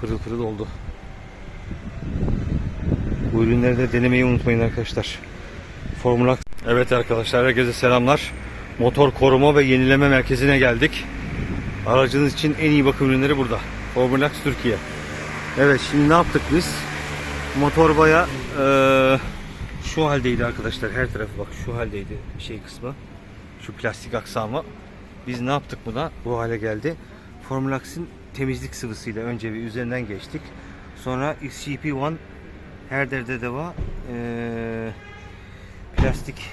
Pırıl pırıl oldu. Bu ürünleri de denemeyi unutmayın arkadaşlar. Formula Evet arkadaşlar herkese selamlar. Motor koruma ve yenileme merkezine geldik. Aracınız için en iyi bakım ürünleri burada. Formulax Türkiye. Evet şimdi ne yaptık biz? Motor baya eee, şu haldeydi arkadaşlar. Her tarafı bak şu haldeydi şey kısmı. Şu plastik aksamı. Biz ne yaptık buna? Bu hale geldi. Formulax'in temizlik sıvısıyla önce bir üzerinden geçtik. Sonra XGP1 her derde deva eee, plastik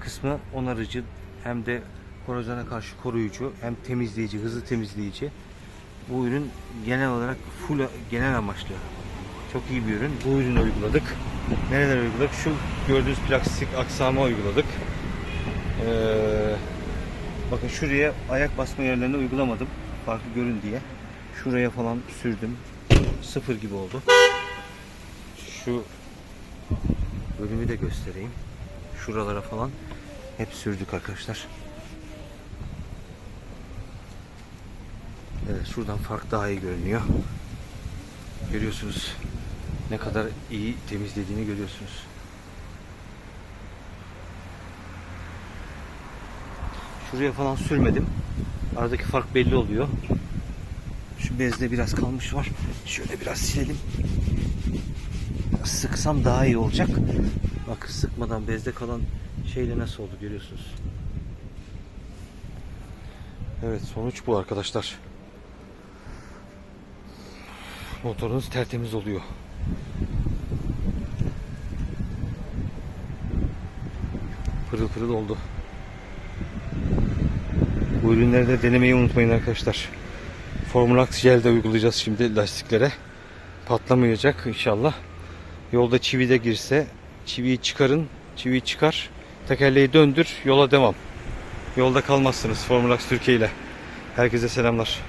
kısmı onarıcı hem de korozyona karşı koruyucu hem temizleyici, hızlı temizleyici. Bu ürün genel olarak full genel amaçlı. Çok iyi bir ürün. Bu ürünü uyguladık. Nereler uyguladık? Şu gördüğünüz plastik aksama uyguladık. Ee, bakın şuraya ayak basma yerlerine uygulamadım. Farklı görün diye. Şuraya falan sürdüm. Sıfır gibi oldu. Şu bölümü de göstereyim. Şuralara falan hep sürdük arkadaşlar. Evet şuradan fark daha iyi görünüyor. Görüyorsunuz ne kadar iyi temizlediğini görüyorsunuz. Şuraya falan sürmedim. Aradaki fark belli oluyor. Şu bezde biraz kalmış var. Şöyle biraz silelim. Sıksam daha iyi olacak. Bak sıkmadan bezde kalan şeyle nasıl oldu görüyorsunuz. Evet sonuç bu arkadaşlar. Motorunuz tertemiz oluyor. Pırıl pırıl oldu. Bu ürünleri de denemeyi unutmayın arkadaşlar. Formulax Gel de uygulayacağız şimdi lastiklere. Patlamayacak inşallah. Yolda çivi de girse çiviyi çıkarın. Çiviyi çıkar. Tekerleği döndür. Yola devam. Yolda kalmazsınız Formulax Türkiye ile. Herkese selamlar.